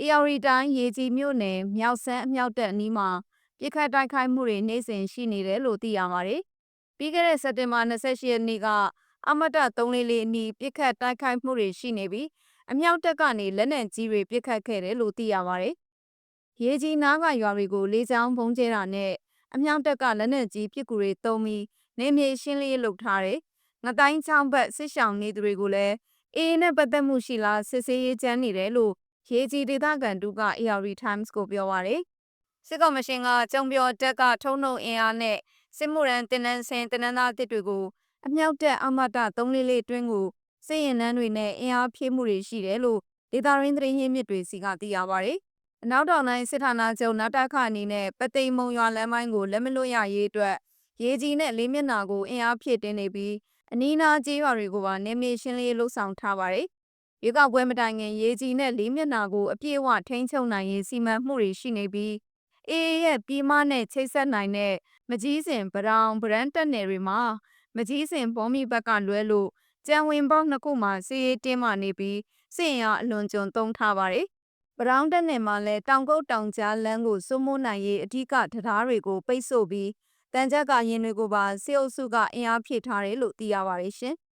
အေရဝတီတိုင်းရေကြီးမြို့နယ်မြောက်ဆန်းအမြောက်တပ်အနီးမှာပြစ်ခတ်တိုက်ခိုက်မှုတွေနေ့စဉ်ရှိနေတယ်လို့သိရပါတယ်။ပြီးခဲ့တဲ့စက်တင်ဘာ28ရက်နေ့ကအမတ344အနီးပြစ်ခတ်တိုက်ခိုက်မှုတွေရှိနေပြီးအမြောက်တပ်ကနေလက်နက်ကြီးတွေပြစ်ခတ်ခဲ့တယ်လို့သိရပါတယ်။ရေကြီးနားကရွာတွေကိုလေးချောင်းပုံကျဲတာနဲ့အမြောက်တပ်ကလက်နက်ကြီးပစ်ကူတွေတုံးပြီးနေမြေရှင်းလင်းလုပ်ထားတယ်။ငတိုင်းချောင်းဘက်ဆစ်ဆောင်နေသူတွေကိုလည်းအေးနဲ့ပတ်သက်မှုရှိလားစစ်ဆေးရေးကြမ်းနေတယ်လို့ ရေကြီးဒေသခံတူက AR Times ကိုပြောပါရယ်စစ်ကော်မရှင်ကကျုံပြောတက်ကထုံနှုံအင်အားနဲ့စစ်မှုရန်တင်နန်းစင်တင်နန်းသားတစ်တွေကိုအမြောက်တက်အမတ344တွင်းကိုစစ်ရင်နှန်းတွေနဲ့အင်အားဖြည့်မှုတွေရှိတယ်လို့ဒေတာရင်းသတင်းရင်းမြစ်တွေစီကသိရပါရယ်အနောက်တောင်တိုင်းစစ်ဌာနချုပ်နာတခအနေနဲ့ပသိမ်မုံရွာလမ်းပိုင်းကိုလက်မလွတ်ရရေးအတွက်ရေကြီးနဲ့လေးမျက်နှာကိုအင်အားဖြည့်တင်းနေပြီးအနီးနားကျေးရွာတွေကိုပါနေမြေရှင်းလေးလှုပ်ဆောင်ထားပါတယ်။ ရွေးကောက်ပွဲမတိုင်ခင်ရေကြီးနဲ့လေးမျက်နှာကိုအပြည့်အဝထိန်းချုပ်နိုင်ရေးစီမံမှုတွေရှိနေပြီးအေးရဲ့ပြည်မနဲ့ချိတ်ဆက်နိုင်တဲ့မကြီးစင်ဗရောင်ဗရန်တက်နယ်တွေမှာမကြီးစင်ဘောမီဘက်ကလွဲလို့ကြံဝင်ပေါက်နှစ်ခုမှာစီရေးတင်းမာနေပြီးစစ်ရင်အားအလွန်ကျွံသုံးထားပါတယ်။ဗရောင်တက်နယ်မှာလည်းတောင်ကုတ်တောင်ကြားလမ်းကိုစိုးမိုးနိုင်ရေးအထူးကတရားတွေကိုပိတ်ဆို့ပြီးတန်ကြပ်ကရင်တွေကိုပါစေအုပ်စုကအင်အားဖြည့်ထားတယ်လို့သိရပါတယ်ရှင်။